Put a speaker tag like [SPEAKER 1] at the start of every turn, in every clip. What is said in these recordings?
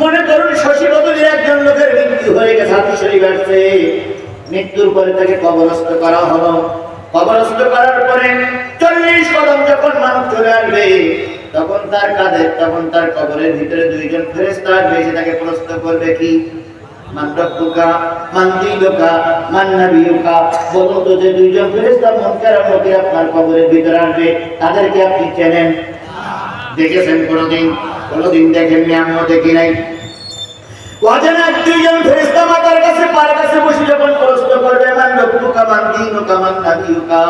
[SPEAKER 1] মনে করুন শশী বদলের একজন লোকের মৃত্যু হয়ে গেছে হাতি শরীফ আসছে মৃত্যুর পরে তাকে কবরস্থ করা হলো। কবরস্থ করার পরে চল্লিশ কদম যখন মানুষ চলে আসবে, তখন তার কাঁধে, তখন তার কবরের ভিতরে দুইজন ফেরেস্তা আসবে, এসে তাকে প্রশ্ন করবে কি? মান রব্বুকা, মান দিনুকা, মান নাবিয়ুকা। বলুন তো যে দুইজন ফেরেশতা মুনকার আপনার কবরের ভিতরে আসবে, তাদেরকে আপনি চেনেন? দেখেছেন কোনোদিন? কোনোদিন দেখেননি, আমিও দেখি নাই। অজানা দুইজন ফেরেশতা মাতার কাছে, পার কাছে বসে যখন প্রশ্ন করবে আমার রব্বুকা কামান দিন কামান নাবিয়ুকা?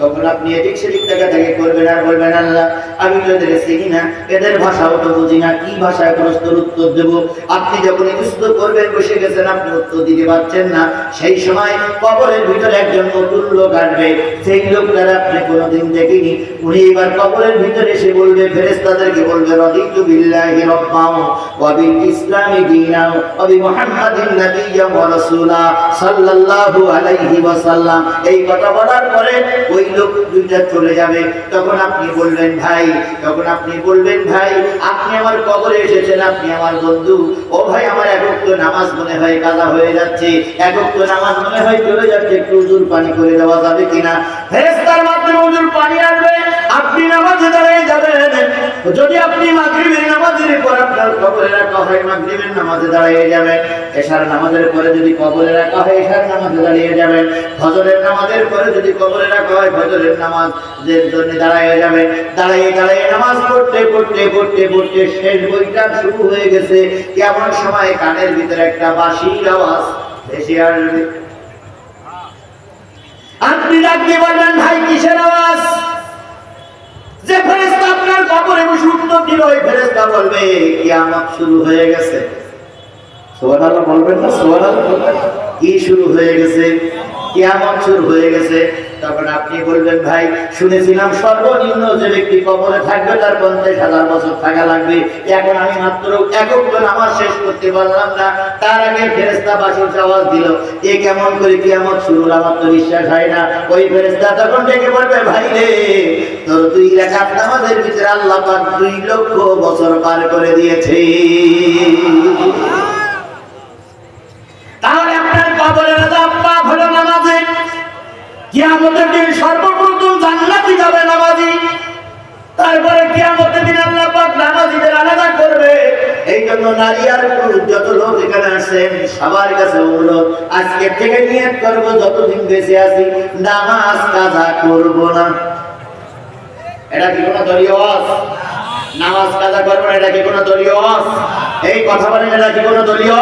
[SPEAKER 1] তখন আপনি এদিক সেদিক থেকে থেকে করবেন আর বলবেন, আল্লাহ, আমি তো এদের চিনি না। এদের ভাষাও তো বুঝি না। কি ভাষায় প্রশ্নের উত্তর দেব? আপনি যখন মুস্ত করবেন, বসে গেছেন, আপনি উত্তর দিতে পারছেন না। সেই সময় কবরের ভিতরে একজন নতুন লোক আসবে। সেই লোকটার আপনি কোনোদিন দেখিনি। উনি এবার কবরের ভিতরে এসে বলবে ফেরেস্তাদেরকে বলবে, রদিতু বিল্লাহি রব্বাও ওয়া বিল ইসলামি দীনাও ওয়া বি মুহাম্মাদিন নাবিয়্যা ওয়া রাসূলা সাল্লাল্লাহু আলাইহি ওয়াসাল্লাম। এই কথা বলার পরে ওই লোক দুইটা চলে যাবে। তখন আপনি বলবেন, ভাই, তখন আপনি বলবেন, ভাই, আপনি আমার কবরে এসেছেন, আপনি আমার বন্ধু। ও ভাই, আমার একক নামাজ মনে হয় কাজা হয়ে যাচ্ছে। একক নামাজ মনে হয় চলে যাচ্ছে। একটু উজুর পানি করে দেওয়া যাবে কিনা? ফেরেস্তার মাধ্যমে উজুর পানি আসবে। আপনি নামাজে দাঁড়িয়ে যাবেন। যদি আপনি মাগরিবের নামাজের পর আপনার কবরে রাখা হয়, মাগরিবের নামাজে দাঁড়িয়ে যাবেন। এশার নামাজের পরে যদি কবরে রাখা হয়, এশার নামাজে দাঁড়িয়ে যাবেন। ফজরের নামাজের পরে যদি কবরে রাখা হয় ফজরের নামাজের জন্য দাঁড়িয়ে যাবেন দাঁড়িয়ে দাঁড়িয়ে নামাজ পড়তে পড়তে পড়তে পড়তে শেষ বইটা শুরু হয়ে গেছে। কেমন সময় কানের ভিতরে একটা বাঁশির আওয়াজ? ভেসে আসবে। আপনি ডাকতে বলবেন, ভাই, কিসের আওয়াজ? যে ফেরেশতা আপনার কবরে বসে উত্তর দিল, ওই ফেরেশতা বলবে কিয়ামত শুরু হয়ে গেছে। সুবহানাল্লাহ বলবেন না কি শুরু হয়ে গেছে? কিয়ামত শুরু হয়ে গেছে? তখন আপনি বলবেন, ভাই, শুনেছিলাম সর্বনিম্ন যে ব্যক্তি থাকবে, তার পঞ্চাশ হাজার বছর থাকা লাগবে। এখন আমি মাত্র নামাজ শেষ করতে পারলাম না। তার আগে ফেরেস্তা বাসুর আওয়াজ দিল, এ কেমন করে কিয়ামত শুরু হলো? আমার তো বিশ্বাস হয় না। ওই ফেরেস্তা তখন ডেকে বলবে, ভাই রে, তোর দুই রেখাত নামাজের ভিতরে দুই লক্ষ বছর পার করে দিয়েছে। কবরের আযাব মাফ হলো নামাজে কিয়ামতের দিন সর্বপ্রথম জান্নাতি যাবে নামাজি তারপরে কিয়ামতের দিন আল্লাহ পাক নামাজিদের আলাদা করবে এই জন্য নারী আর পুরুষ যত লোক এখানে আসেন সবার কাছে অনুরোধ, আজকে থেকে নিয়ত করব, যতদিন বেঁচে আছি, নামাজ কাজা করব না এটা কি কোনো দলীয়? নামাজ কাজা করব না, এটা কি কোনো দলীয়? এই কথা বলেন, এটা কি কোনো দলীয়?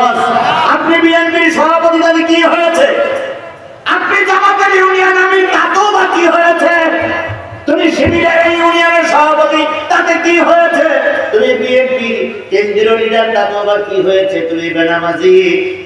[SPEAKER 1] আপনি বিএনপির সভাপতি দাবি কি হয়েছে? আপনি জামাতের ইউনিয়ন আমি, তাতেও বা কি হয়েছে? তুমি শিবিরের ইউনিয়নের সভাপতি, তাতে কি হয়েছে? তুমি বিএনপি কেন্দ্রীয় লিডার তাতেও বা কি হয়েছে? তুমি বেনামাজি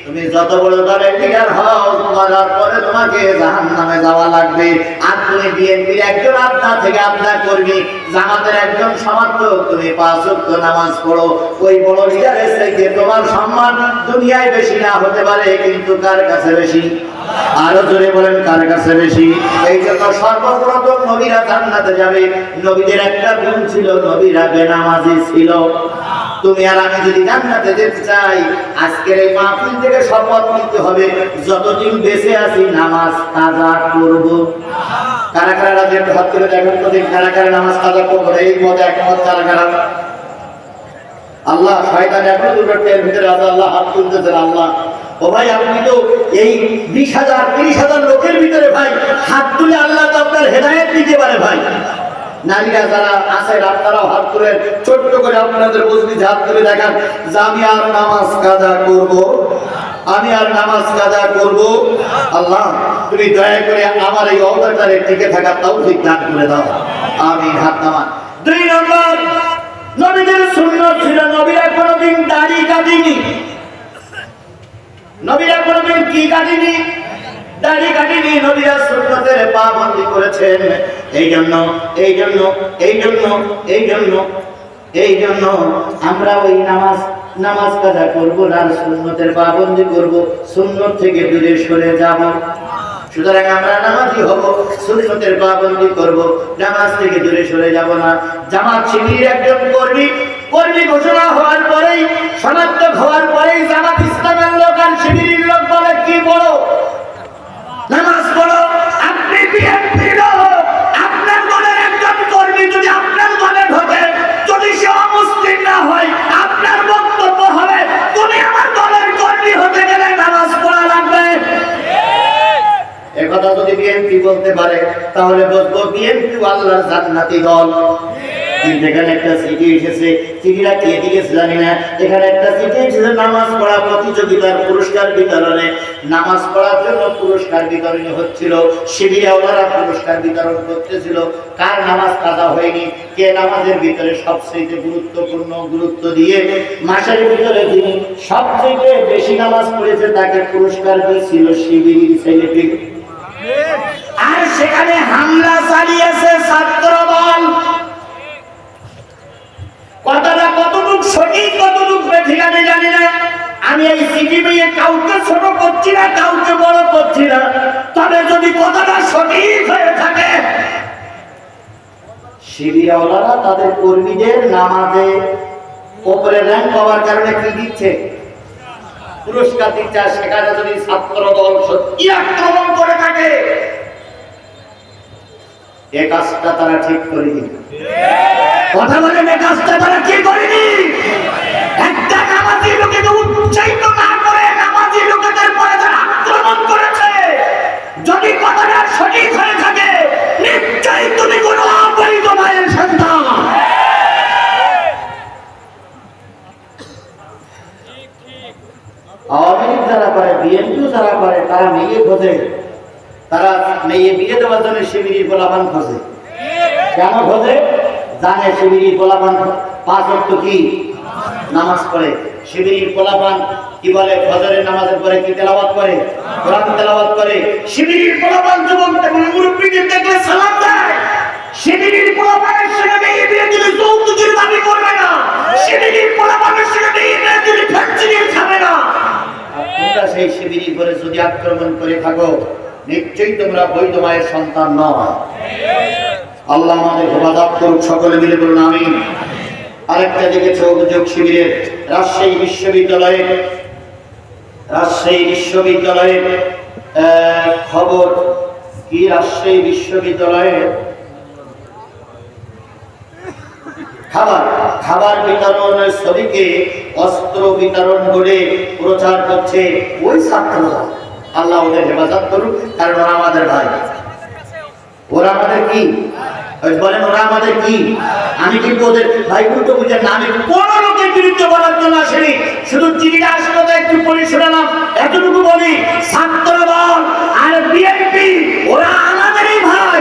[SPEAKER 1] তুমি যত বড় দলের লিডার হও মরার পরে তোমাকে জাহান নামে যাওয়া লাগবে। আর তুমি বিএনপির একজন আপনার থেকে আপনার কর্মী জামাতের একজন সমর্থক, তুমি পাঁচ নামাজ পড়ো। ওই বড় লিডারের থেকে তোমার সম্মান দুনিয়ায় বেশি না হতে পারে, কিন্তু কার কাছে বেশি? আরও জোরে বলেন, কার কাছে বেশি? এই জন্য সর্বপ্রথম নবীরা জান্নাতে যাবে। নবীদের একটা গুণ ছিল, নবীরা বেনামাজি ছিল। তুমি আর আমি যদি জান্নাতে যেতে চাই, আজকের এই মাহফিল থেকে শপথ নিতে হবে। যতদিন বেঁচে আছি, নামাজ কাজা করব। কারা কারা রাজি? একটু হাত তুলে দেখেন তো কারা কারা নামাজ কাজা করব। এই মতে একমত কারা কারা? আল্লাহ, শয়তান এখন দুটো ভিতরে আল্লাহ হাত তুলতেছেন, আল্লাহ। ও ভাই, আপনি তো এই বিশ হাজার, তিরিশ হাজার লোকের ভিতরে ভাই, হাত তুলে আল্লাহ তো আপনার হেদায়ত দিতে পারে ভাই। নারীরা যারা আছে আপনারাও হাত তুলে, ছোট্ট করে আপনাদের বুঝবি হাত তুলে দেখান, যে আমি আর নামাজ কাজা করব, আমি আর নামাজ কাজা করব। আল্লাহ, তুমি দয়া করে আমার এই অবতারে টিকে থাকা তাও ঠিক দান করে দাও। আমি হাত নামান। দুই নম্বর, নবীদের সুন্নত ছিল, নবীরা কোনোদিন দাড়ি কাটিনি নবীরা কোনোদিন কি কাটিনি দাড়ি কাটিনি পাবন্দি করেছেন। এই জন্য এই জন্য এই জন্য এই জন্য এই জন্য আমরা ওই নামাজ নামাজ কাজা সুন্নত থেকে দূরে সরে যাব। সুতরাং আমরা নামাজি হব, সুন্নতের পাবন্দি করব। নামাজ থেকে দূরে সরে যাব না। জামাত শিবির একজন কর্মী কর্মী ঘোষণা হওয়ার পরেই সমাপ্ত হওয়ার পরেই জামাত ইসলামের লোক আর শিবিরের লোক বলে, কি বলো? নামাজ পড়ো। আপনি বিএনপি আপনার দলের একজন কর্মী যদি আপনার দলে ঢোকে, যদি সে অমুসলিম না হয়, আপনার বক্তব্য হবে, তুমি আমার দলের কর্মী হতে গেলে নামাজ পড়া লাগবে। একথা যদি বিএনপি বলতে পারে, তাহলে বলব বিএনপি আল্লাহর জান্নাতি দল। কিন্তু এখানে একটা চিঠি এসেছে চিঠিটা কে দিয়েছে জানি না। এখানে একটা চিঠি এসেছে নামাজ পড়া প্রতিযোগিতার পুরস্কার বিতরণে। নামাজ পড়ার জন্য পুরস্কার বিতরণ হচ্ছিল শিবিরাওয়ালারা পুরস্কার বিতরণ করতেছিল। কার নামাজ কাজা হয়নি কে নামাজের ভিতরে সবচেয়ে গুরুত্বপূর্ণ গুরুত্ব দিয়ে মাসের ভিতরে যিনি সবচেয়ে বেশি নামাজ পড়েছে তাকে পুরস্কার দিয়েছিল শিবির ছেলেটি। আর সেখানে হামলা চালিয়েছে ছাত্র দল কথাটা কতটুক সঠিক, কতটুক বেঠিক আমি জানি না। আমি এই নিয়ে কাউকে ছোট করছি না, কাউকে বড় করছি না। তবে যদি কথাটা সঠিক হয়ে থাকে শিবিরাওয়ালারা তাদের কর্মীদের নামাজে ওপরে র্যাঙ্ক পাওয়ার কারণে কি দিচ্ছে? পুরস্কার দিচ্ছে। সেখানে যদি ছাত্র দল সত্যি আক্রমণ করে থাকে এ কাজটা তারা ঠিক করেনি। কথা বলেন এ কাজটা তারা কি করেনি। একটা উৎসাহিত শিবিরির গোলাপান খোঁজে। কেন খোঁজে? জানে শিবিরির গোলাপান পাঁচ অর্থ কি? নামাজ পড়ে। শিবিরির গোলাপান কি বলে? ফজরের নামাজের পরে কি তেলাওয়াত করে? কোরআন তেলাওয়াত করে। শিবিরির গোলাপান যুবক এবং মুরব্বীদের দেখলে সালাম দেয়। শিবিরির গোলাপানের সঙ্গে মেয়ে বিয়ে দিলে যৌতুকের দাবি করবে না। শিবিরির গোলাপানের সঙ্গে মেয়ে বিয়ে দিলে ফ্যাক্টরি খাবে না। সেই শিবিরি করে যদি আক্রমণ করে থাকো নিশ্চয়ই তোমরা বৈধ মায়ের সন্তান নয়। আল্লাহ আমাদের হেফাজত করুক, সকলে মিলে বলুন আমি আরেকটা দেখেছে অভিযোগ শিবিরের রাজশাহী বিশ্ববিদ্যালয়ে রাজশাহী বিশ্ববিদ্যালয়ের খবর কি রাজশাহী বিশ্ববিদ্যালয়ের? খাবার খাবার বিতরণের ছবিকে অস্ত্র বিতরণ করে প্রচার করছে ওই ছাত্ররা আল্লাহ ওদের হেফাজত করুক, কারণ ওরা আমাদের ভাই। ওরা আমাদের কি? বলেন, ওরা আমাদের কি? আমি কিন্তু ওদের ভাই উল্টো বুঝে না? আমি কোন লোকের বিরুদ্ধে বলার জন্য আসেনি। শুধু চিঠিটা আসলে একটু পড়ে শোনালাম। এতটুকু বলি, ছাত্র দল আর বিএনপি ওরা আমাদেরই ভাই।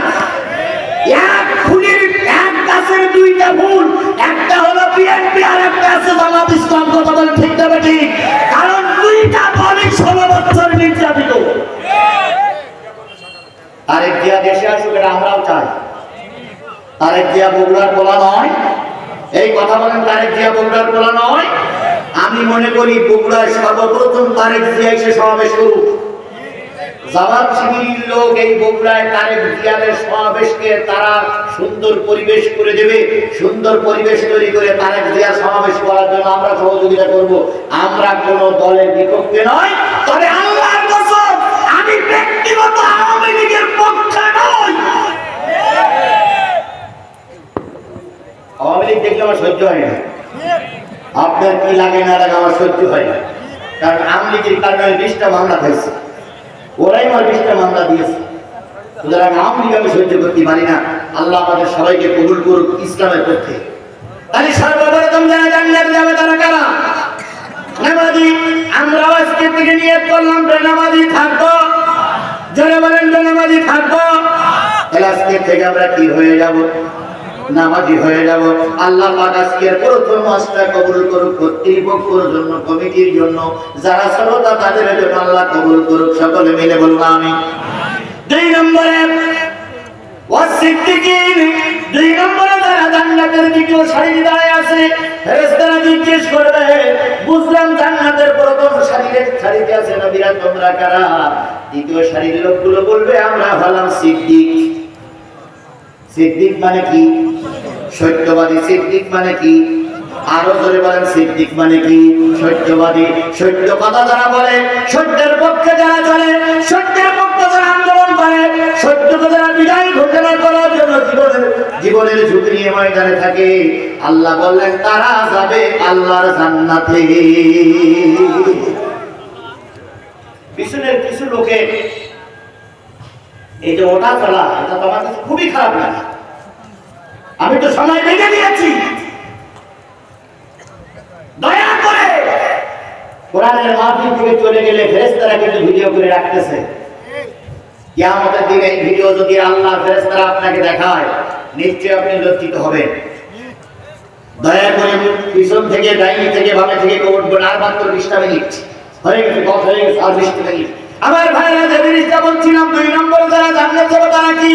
[SPEAKER 1] এক ফুলের এক গাছের দুইটা ফুল তারেক জিয়া বগুড়ার বলা নয়। আমি মনে করি বগুড়ায় সর্বপ্রথম তারেক জিয়া এসে সমাবেশ করুক। জামাত শিবিরের লোক এই বগুড়ায় তারেক জিয়ারের সমাবেশকে তারা সুন্দর পরিবেশ করে দেবে। সুন্দর পরিবেশ তৈরি করে তারেক জিয়া সমাবেশ করার জন্য আমরা সহযোগিতা করব। আমরা কোন দলের বিপক্ষে নয়, তবে আল্লাহর কসম, আমি ব্যক্তিগত আওয়ামী লীগের পক্ষে নই আওয়ামী লীগ দেখলে আমার সহ্য হয় না। আপনার কি লাগে না লাগে আমার সহ্য হয় না। কারণ আওয়ামী লীগের কারণে বিশটা মামলা খাইছি ওরাই আমার বিশটা মামলা দিয়েছে। সুতরাং আওয়ামী লীগ আমি সহ্য করতে পারি না। আল্লাহ আমাদের সবাইকে কবুল করুক ইসলামের পক্ষে। তাহলে সর্বপ্রথম যারা জান্নাত যাবে তারা কারা? নামাজি আমরাও আজকে থেকে নিয়ে করলাম যে নামাজি থাকব। যারা বলেন যে নামাজি থাকব। তাহলে আজকে থেকে আমরা কি হয়ে যাব? নামাজি হয়ে যাব। আল্লাহ পাক আজকের প্রথম মাসটা কবুল করুক কর্তৃপক্ষের জন্য, কমিটির জন্য। যারা শ্রোতা, তাদের জন্য আল্লাহ কবুল করুক। সকলে মিলে বলব আমি দুই নম্বরে দুই নম্বরে আছে করবে, বুঝলাম লোকগুলো বলবে, আমরা সিদ্দিক। সিদ্দিক মানে কি? সত্যবাদী সিদ্দিক মানে কি? আরও জোরে বলেন, সিদ্দিক মানে কি? সত্যবাদী। সত্য কথা যারা বলে, সত্যের পক্ষে যারা চলে, সত্যের পক্ষে যারা আন্দোলন করে, সত্যকে যারা বিদায় ঘোষণা করার জন্য জীবনের জীবনের ঝুঁকি নিয়ে ময়দানে থাকে, আল্লাহ বললেন, তারা যাবে আল্লাহর জান্নাতে। পিছনের কিছু লোকের এই যে ওটা চলা, এটা তো আমার কাছে খুবই খারাপ লাগে। আমি তো সময় বেঁধে দিয়েছি। দয়া করে কোরআনের মাহফিল থেকে চলে গেলে ফেরেস্তারা কিন্তু ভিডিও করে রাখতেছে। কিয়ামতের দিনে ভিডিও যদি আল্লাহ ফেরেস্তারা আপনাকে দেখায়, নিশ্চয়ই আপনি লজ্জিত হবেন। দয়া করে পিছন থেকে, ডাইনি থেকে, বামে থেকে কোর্ট আর মাত্র বিশটা মিনিট। হয়ে গেছে, দশ, হয়ে গেছে, আর বিশটা মিনিট। আমার ভাইরা, যে জিনিসটা বলছিলাম, দুই নম্বর যারা জানতে যাবে তারা কি?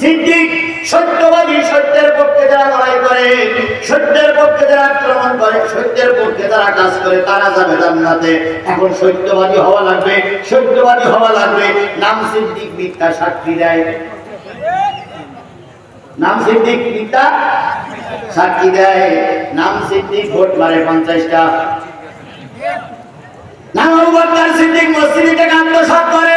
[SPEAKER 1] সিদ্দিক। সত্যবাদী সত্যের পক্ষে যারা লড়াই করে, সত্যের পক্ষে যারা আক্রমণ করে, সত্যের পক্ষে যারা কাজ করে, তারা যাবে জান্নাতে। এখন সত্যবাদী হওয়া লাগবে, সত্যবাদী হওয়া লাগবে। নাম সিদ্দিক মিথ্যা সাক্ষী দেয়। নাম সিদ্দিক মিথ্যা সাক্ষী দেয়। নাম সিদ্দিক ভোট মারে পঞ্চাশটা। নাম সিদ্দিক মসজিদে থেকে আত্মসাৎ করে।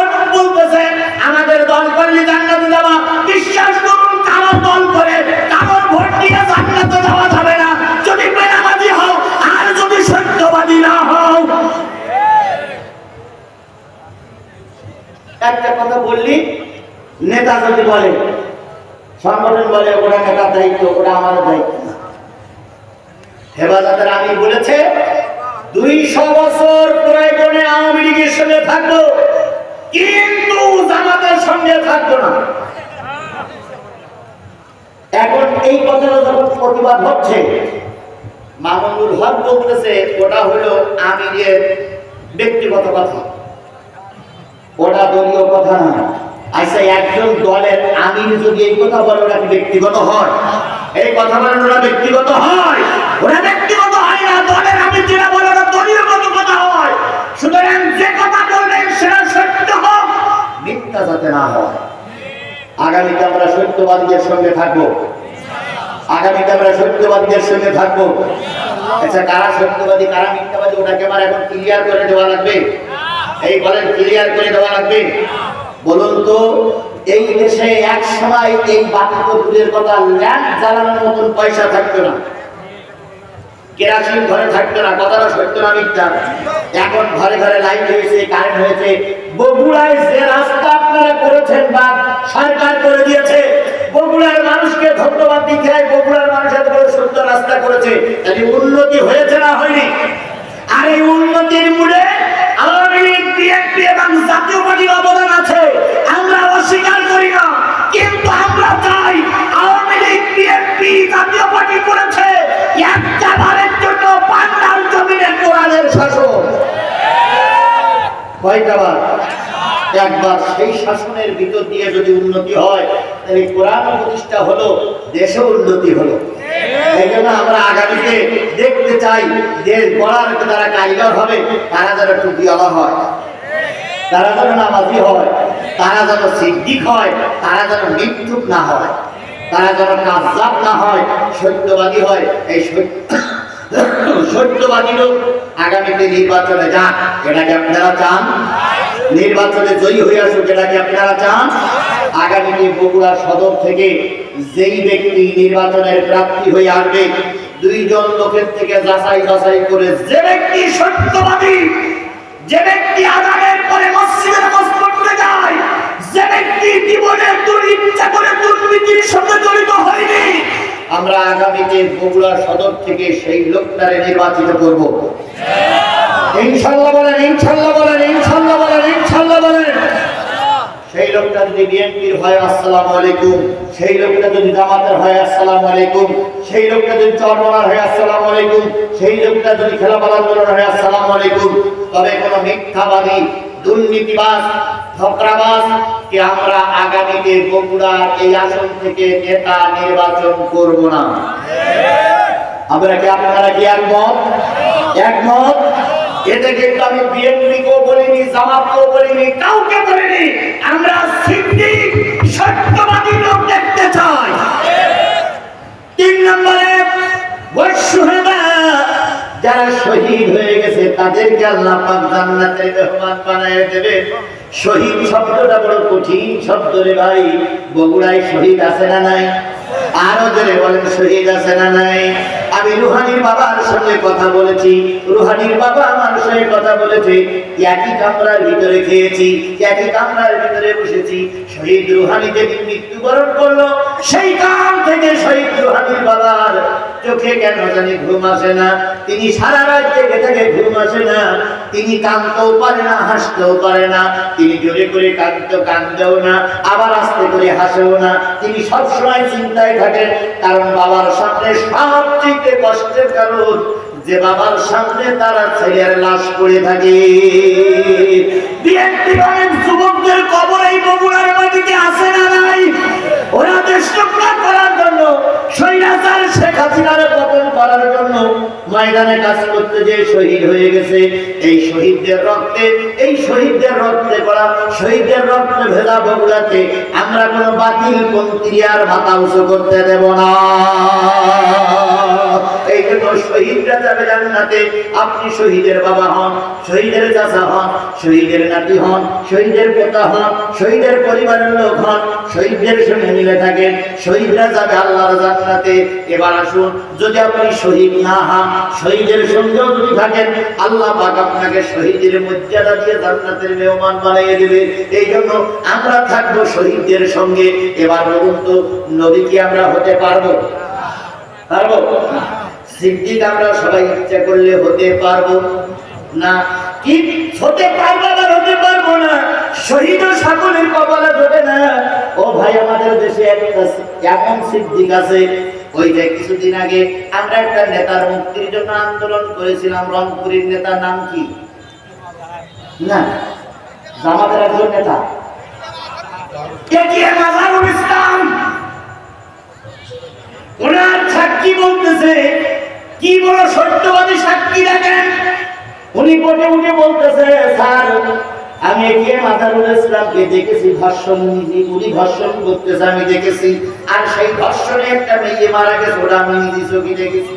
[SPEAKER 1] বলতেছে, আমাদের দল করলে বিশ্বাস করুন, কারও দল করে ভোট দিয়ে যাবে না। যদি হও, আর যদি সত্যবাদী না হও। একটা কথা বললি, নেতা যদি বলে, সংগঠন বলে, ওরা দায়িত্ব, ওরা আমার দায়িত্ব হেফাজতের আমি বলেছে, দুইশো বছর সঙ্গে থাকব না। এখন এই কথাটা যখন প্রতিবাদ হচ্ছে হক বলতেছে, ওটা হলো আমিরের ব্যক্তিগত কথা। ওটা দলীয় কথা না। আচ্ছা একজন দলের আমির যদি এই কথা বলে ব্যক্তিগত হয়? এই কথা বলেন ওরা ব্যক্তিগত হয়? ওরা ব্যক্তিগত হয় না। দলের আমির যেটা বলে, ওটা দলীয় কথা হয়। সুতরাং যে কথা বলবেন সেটা সত্য হোক মিথ্যা যাতে না হয়। আগামীতে আমরা সত্যবাদীদের সঙ্গে থাকব। আগামীতে আমরা সত্যবাদীদের সঙ্গে থাকব। আচ্ছা কারা সত্যবাদী, কারা মিথ্যাবাদী ওটাকে আমার এখন ক্লিয়ার করে দেওয়া লাগবে? এই বলেন ক্লিয়ার করে দেওয়া লাগবে? বলুন তো, এই দেশে এক সময় এই বাতি কপুরের কথা ল্যাম্প জ্বালানোর মতন পয়সা থাকতো না। কেরাসিন ঘরে থাকতো না, কথাটা সত্য না মিথ্যা? এখন ঘরে ঘরে লাইট হয়েছে, কারেন্ট হয়েছে বগুড়ায় যে রাস্তা আপনারা করেছেন বা সরকার করে দিয়েছে, বগুড়ার মানুষকে ধন্যবাদ দিতে হয়, বগুড়ার মানুষ সত্য রাস্তা করেছে তাহলে হয়েছে হয়নি? আর এই উন্নতির মূলে আওয়ামী লীগ বিএনপি এবং জাতীয় পার্টির অবদান আছে। আমরা অস্বীকার করি না, কিন্তু আমরা চাই আওয়ামী লীগ বিএনপি জাতীয় পার্টি করেছে। একটা বারের জন্য বাংলার জমিনে কয়টা বার? একবার সেই শাসনের ভিতর দিয়ে যদি উন্নতি হয়, তাহলে কোরআন প্রতিষ্ঠা হলো দেশে উন্নতি হলো। এই জন্য আমরা আগামীতে দেখতে চাই, দেশ গড়ার যারা কারিগর হবে, তারা যেন টুপিওয়ালা হয়। তারা যেন নামাজি হয়, তারা যেন সিদ্দিক হয়, তারা যেন মৃত্যুক না হয়। তারা যেন কাজাব না হয়, সত্যবাদী হয়। এই সত্য সত্যবাদী লোক আগামীতে নির্বাচনে যান। এটাকে আপনারা চান। নির্বাচনে জয়ী হয়ে আসুক এটাকে আপনারা চান। আগামীতে বগুড়া সদর থেকে যেই ব্যক্তি নির্বাচনের প্রার্থী হয়ে আসবে, দুইজন লোকের থেকে যাচাই যাচাই করে যে ব্যক্তি সত্যবাদী, যে ব্যক্তি আজানের পরে মসজিদে নামাজ পড়তে যায় যে ব্যক্তি জীবনের দুর্নীতি করে দুর্নীতির সঙ্গে জড়িত হয়নি আমরা আগামীতে বগুড়া সদর থেকে সেই লোকটারে নির্বাচিত করব। ইনশাল্লাহ বলেন ইনশাল্লাহ বলেন ইনশাল্লাহ বলেন ইনশাল্লাহ বলেন। সেই লোকটা যদি বিএনপির হয়, আসসালাম আলাইকুম। সেই লোকটা যদি জামাতের হয়, আসসালাম আলাইকুম। সেই লোকটা যদি চরমনার হয়, আসসালাম আলাইকুম। সেই লোকটা যদি খেলাপাল আন্দোলন হয়, আসসালামু আলাইকুম। তবে কোনো মিথ্যাবাদী দুর্নীতিবাজ ঠকরাবাজ কে আমরা আগামীতে বগুড়ার এই আসন থেকে নেতা নির্বাচন করব না। আমরা কি আপনারা কি একমত? একমত? আমি বিএনপিকেও বলিনি, জামাতকেও বলিনি, কাউকে বলিনি। আমরা সত্যবাদী লোক দেখতে চাই। তিন নম্বরে যারা শহীদ হয়ে তাদেরকে আল্লাহ পাক জান্নাতের মেহমান বানায় দেবে। শহীদ শব্দটা বড় কঠিন শব্দ রে ভাই। বগুড়ায় শহীদ আছে না নাই? আরও জোরে বলেন, শহীদ আছে না নাই? আমি রুহানির বাবার সঙ্গে কথা বলেছি। রুহানির বাবা আমার সঙ্গে কথা বলেছে। একই কামরার ভিতরে খেয়েছি। একই কামরার ভিতরে বসেছি শহীদ রুহানি যেদিন মৃত্যুবরণ করল। সেই কাল থেকে শহীদ রুহানির বাবার চোখে কেন জানি ঘুম আসে না। তিনি সারা রাত জেগে থেকে ঘুম আসে না। তিনি কাঁদতেও পারে না, হাসতেও পারে না। তিনি জোরে করে কাঁদতে, কাঁদতেও না। আবার আস্তে করে হাসেও না। তিনি সবসময় চিন্তায় থাকেন, কারণ বাবার সামনে সবচেয়ে কষ্টের কারণ যে বাবার সামনে তারা ছেলের লাশ পড়ে থাকে। বিএনপি যুবকদের কবর এই বগুড়ার মাটিতে আসে না নাই? ওরা দেশ করার জন্য, স্বৈরাচার শেখ হাসিনার পতন করার জন্য ময়দানে কাজ করতে যে শহীদ হয়ে গেছে। এই শহীদদের রক্তে, এই শহীদদের রক্তে করা, শহীদদের রক্তে ভেজা বগুড়াতে আমরা কোনো বাতিল পন্থী আর মাথা উঁচু করতে দেব না। এই জন্য শহীদরা যাবে জান্নাতে আপনি শহীদের বাবা হন, শহীদের চাচা হন, শহীদের নাতি হন, শহীদের পোতা হন, শহীদের পরিবারের লোক হন শহীদদের সঙ্গে মিলে থাকেন। শহীদরা যাবে আল্লাহর জান্নাতে এবার আসুন, যদি আপনি শহীদ না হন, শহীদের সঙ্গেও যদি থাকেন, আল্লাহ পাক আপনাকে শহীদের মর্যাদা দিয়ে জান্নাতের মেহমান বানিয়ে দেবে। এই জন্য আমরা থাকব শহীদদের সঙ্গে। এবার বলুন তো, নবী কি আমরা হতে পারব? পারব? সিদ্দিক, আমরা সবাই ইচ্ছা করলে হতে পারব না। কি হতে পারব আবার হতে পারব না? শহীদ সকলের কপালে ধরে না। ও ভাই, আমাদের দেশে একটা এমন সিদ্দিক আছে, ওই যে কিছুদিন আগে আমরা একটা নেতার মুক্তির জন্য আন্দোলন করেছিলাম। রংপুরের নেতার নাম কি? না, জামাতের একজন নেতা। ইসলাম। ওনার সাক্ষী বলতেছে কি বড় সত্যবাদী সাক্ষী দেখেন? উনি উঠে বলতেছে, স্যার, আমি মাদারুল ইসলামকে দেখেছি উনি করতেছে, আমি দেখেছি। আর সেই ধর্ষণে একটা মেয়ে মারা গেছে, ওটা আমি নিজে চোখে দেখেছি।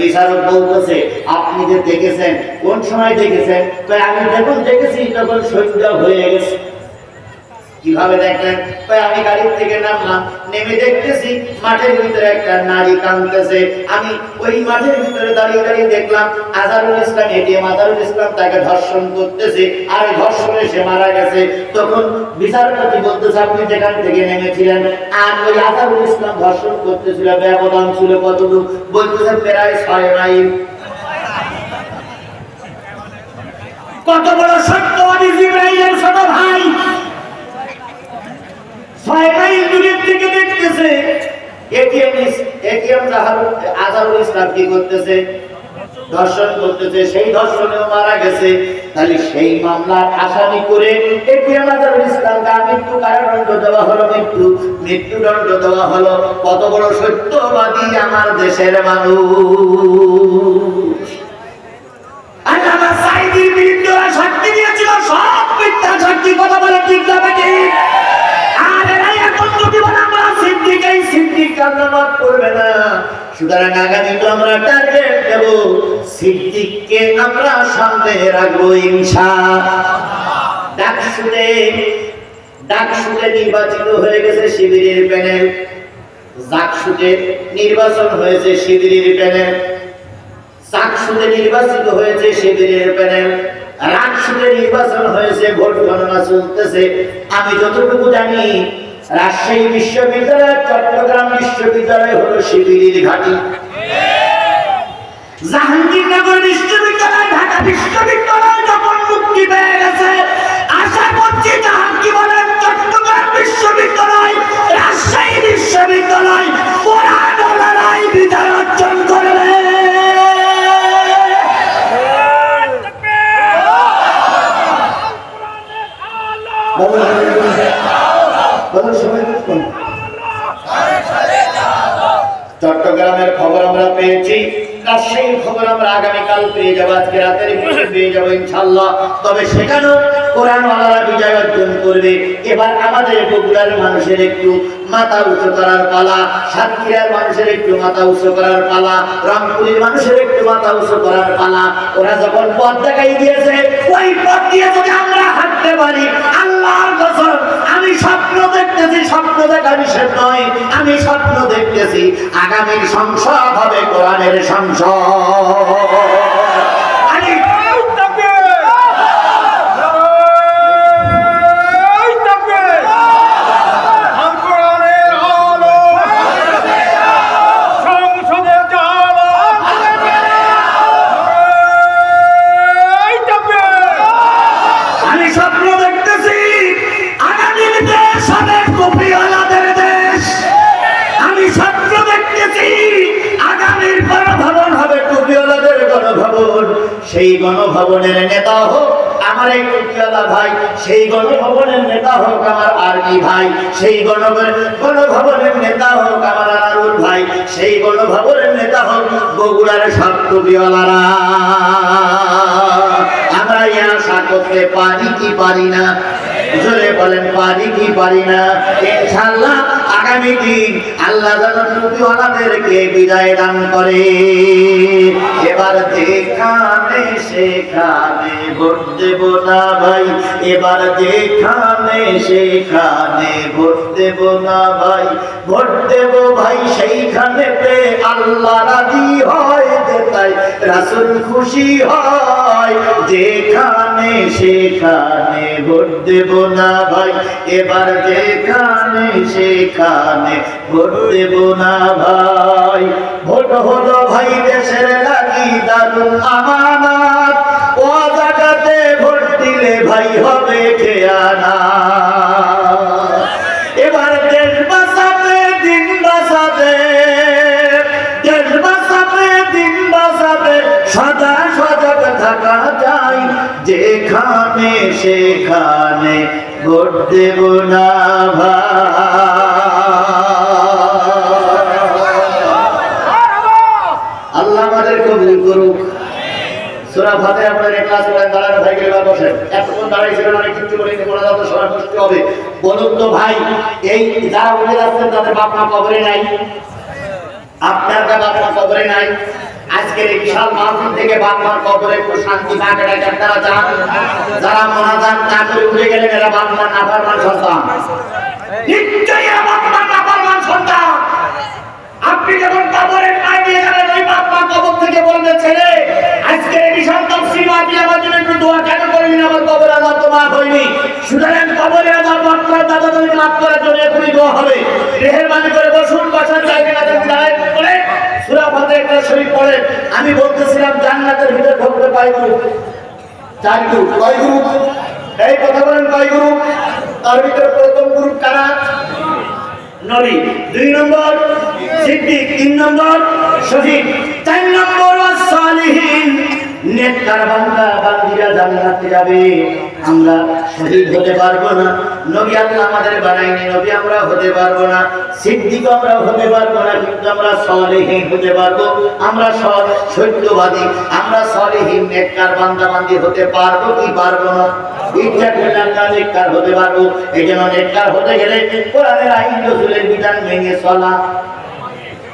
[SPEAKER 1] বিচারক বলতেছে, আপনি যে দেখেছেন, কোন সময় দেখেছেন? তো আমি যখন দেখেছি, তখন সন্ধ্যা হয়ে গেছে। কীভাবে দেখলেন? কই আমি গাড়ি থেকে নামলাম, নেমে দেখতেছি মাঠের ভিতরে একটা নারী কাঁদতেছে। আমি ওই মাঠের ভিতরে দাঁড়িয়ে দাঁড়িয়ে দেখলাম, আজারুল ইসলাম এটিএম আজারুল ইসলাম তাকে ধর্ষণ করতেছে আর ধর্ষণে সে মারা গেছে। তখন বিচারপতি বলতেছে, আপনি যেখান থেকে নেমেছিলেন, আর ওই আজারুল ইসলাম ধর্ষণ করতেছিল, ব্যবধান ছিল কতটুকু বলতেছে, প্রায় ছয় মাইল। কত বড় সত্যবাদী জিব্রাইলের ছোট ভাই ছয় মাইল দূরের থেকে দেখতেছে। এটিএম কি করতেছে? ধর্ষণ করতেছে। সেই ধর্ষণেও মারা গেছে। তাহলে সেই মামলার আসামি করে মৃত্যু কারাদণ্ড দেওয়া হলো? মৃত্যু মৃত্যুদণ্ড দেওয়া হলো। কত বড় সত্যবাদী আমার দেশের মানুষ। আল্লামা সাইদির বিরুদ্ধে সাক্ষী দিয়েছিল। সব মিথ্যা সাক্ষী কথা বলে ঠিক যাবে ঠিক করবে না। আগামী তো আমরা আমরা সামনে ডাকসুতে ডাকসুতে নির্বাচিত হয়ে গেছে শিবিরের প্যানেল জাকসুতে নির্বাচন হয়েছে শিবিরের প্যানেল চাকসুতে নির্বাচিত হয়েছে শিবিরের প্যানেল রাকসুতে নির্বাচন হয়েছে, ভোট গণনা চলতেছে। আমি যতটুকু জানি, রাজশাহী বিশ্ববিদ্যালয়, চট্টগ্রাম বিশ্ববিদ্যালয় হলো শিবিরের জাহাঙ্গীরনগর বিশ্ববিদ্যালয়, ঢাকা বিশ্ববিদ্যালয় যখন মুক্তি পেয়ে গেছে, আশা করছি চট্টগ্রাম বিশ্ববিদ্যালয়, রাজশাহী বিশ্ববিদ্যালয় চট্টগ্রামের খবর আমরা পেয়েছি সেই খবর আমরা আগামীকাল পেয়ে যাব, আজকে রাতের পেয়ে যাব ইনশাল্লাহ তবে সেখানেও কোরআন বিজয় অর্জন করবে। এবার আমাদের বগুড়ার মানুষের একটু মাথা উঁচু করার পালা, সাতক্ষীরার মানুষের একটু মাথা উঁচু করার পালা রংপুরের মানুষের একটু মাথা উঁচু করার পালা। ওরা যখন পথ দেখাই দিয়েছে, ওই পথ দিয়ে যদি আমরা হাঁটতে পারি, আল্লাহর কসম, আমি স্বপ্ন দেখতেছি, স্বপ্ন দেখা নিষেধ নয়, আমি স্বপ্ন দেখতেছি, আগামীর সংসদ হবে কোরআনের সংসদ। গণভবনের নেতা হোক, আমার এই টুপিওয়ালা ভাই, সেই গণভবনের নেতা হোক আমার আর্মি ভাই, সেই গণভবনের নেতা হোক আমার আনারুল ভাই, সেই গণভবনের নেতা হোক বগুড়ার সব টুপিওয়ালারা আমরা এই আশা করতে পারি কি পারি না? জোরে বলেন, পারি কি পারি না? ইনশাআল্লাহ আগামী দিন আল্লাহ যেন টুপিওয়ালাদেরকে বিদায় দান করে। এবার যেখানে সেখানে ভোট দেব না ভাই, এবার যেখানে সেখানে ভোট দেব না ভাই, ভোট দেব ভাই, সেইখানেতে আল্লাহ রাজি হয় তাই রাসুল খুশি হয়। যেখানে সেখানে ভোট দেব না ভাই। এবার যেখানে সেখানে ভোট দেব না ভাই। ভোট হলো ভাই দেশের লাগি দারুণ আমানত। ও জায়গাতে ভোট দিলে ভাই হবে খেয়ানা সদা সজাগ থাকা যায় যেখানে সেখানে ভোট দেব না আল্লাহ আমাদের কবুল করুক ফাতে আপনার ক্লাস গেলে বসেন এতক্ষণ দাঁড়াইছিলেন অনেক কিছু নিতে তো সবার কষ্ট হবে বলুন তো ভাই এই যারা উঠে যাচ্ছেন তাদের বাপ মা কবরে নাই আপনার বাবা আপনার কবরে নাই। আজকের এই বিশাল মাহফিল থেকে বারবার কবরে একটু শান্তি না কাটায় যারা যান, যারা মোনাজাত না করে উঠে গেলেন, এরা বারবার না নাফারমান সন্তান। নিশ্চয়ই এরা না নাফারমান সন্তান। আপনি যখন কবরে পায়ে দিয়ে যাবেন ওই বাপ মা কবর থেকে বলবে ছেলে আজকে বিশাল তফসিল মাহফিল আমার জন্য একটু দোয়া কেন করবি না আমার কবর আমার তো মাফ হয়নি। সুতরাং কবরে আজাব মাফ করার দাদা দাদি মাফ করার জন্য এখনই দোয়া হবে। মেহেরবানি করে বসুন, বসার জায়গা থাকলে দাঁড়ায় করে সূরা ফাতিহা একটা শরীফ পড়ে আমি বলতেছিলাম, জান্নাতের ভিতরে ঢুকবে কয় গ্রুপ চার গ্রুপ কয় গ্রুপ এই কথা বলেন কয় গ্রুপ তার ভিতরে প্রথম গ্রুপ কারা? নবী দুই নম্বর, সিদ্দিক তিন নম্বর, শহীদ চার নম্বর, সালিহীন। নেতার বান্দা, বান্দিরা জান্নাতে যাবে। আমরা শহীদ হতে পারব না। নবী আল্লাহ আমাদের বানাইনি নবী আমরা হতে পারব না। সিদ্দিক আমরা হতে পারব না, কিন্তু আমরা সলেহীন হতে পারব। আমরা সৎ, সত্যবাদী, আমরা সলেহীন, নেককার, বান্দাবান্দি হতে পারব কি পারব না? ইচ্ছা করলে আমরা নেককার হতে পারব। এই জন্য নেককার হতে গেলে কোরআনের আইন রসুলের বিধান ভেঙে চলা।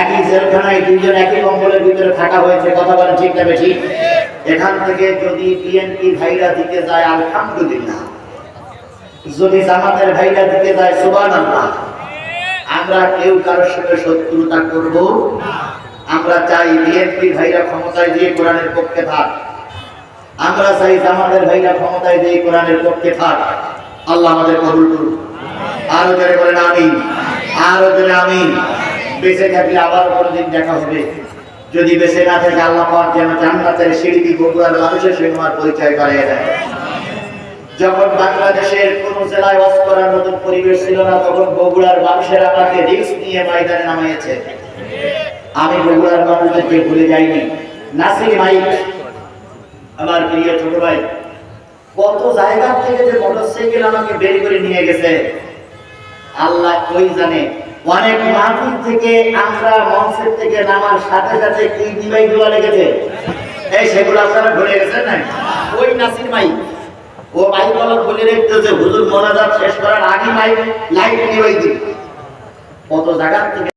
[SPEAKER 1] একই জেলখানায় দুইজন একই কম্বলের ভিতরে থাকা হয়েছে, কথা বলেন ঠিক না বেশি এখান থেকে যদি বিএনপি ভাইরা দিতে যায়, আলহামদুলিল্লাহ। যদি জামাতের ভাইরা দিতে যায় সুবান আমরা কেউ কারোর সাথে শত্রুতা করব আমরা চাই বিএনপি ভাইরা ক্ষমতায় দিয়ে কোরআনের পক্ষে থাক। আমরা চাই জামাতের ভাইরা ক্ষমতায় দিয়ে কোরআনের পক্ষে থাক। আল্লাহ আমাদের কবুল করুন আরও জোরে বলেন আমি আরও জোরে আমি বেঁচে থাকলে আবার কোনোদিন দেখা হবে। যদি বেঁচে না থাকে আল্লাহ পাক যেন জান্নাতের সিঁড়ি বগুড়ার মানুষের সঙ্গে আমার পরিচয় করিয়ে দেয়। যখন বাংলাদেশের কোন জেলায় ওয়াজ করার মতন পরিবেশ ছিল না, তখন বগুড়ার মানুষের আমাকে রিস্ক নিয়ে ময়দানে নামিয়েছে। আমি বগুড়ার মানুষদেরকে ভুলে যাইনি। নাসির মাইক, আমার প্রিয় ছোট ভাই, কত জায়গা থেকে যে মোটরসাইকেল আমাকে বের করে নিয়ে গেছে, আল্লাহ ওই জানে? অনেক মাহফিল থেকে আমরা মঞ্চের থেকে নামার সাথে সাথে কি দিবাই দেওয়া লেগেছে? এই, সেগুলো আপনারা ভুলে গেছেন না ওই নাসির মাই ও মাই বলা, বলে রেখেছে হুজুর মোনাজাত শেষ করার আগে মাই লাইট দিবাই দিন কত জায়গা থেকে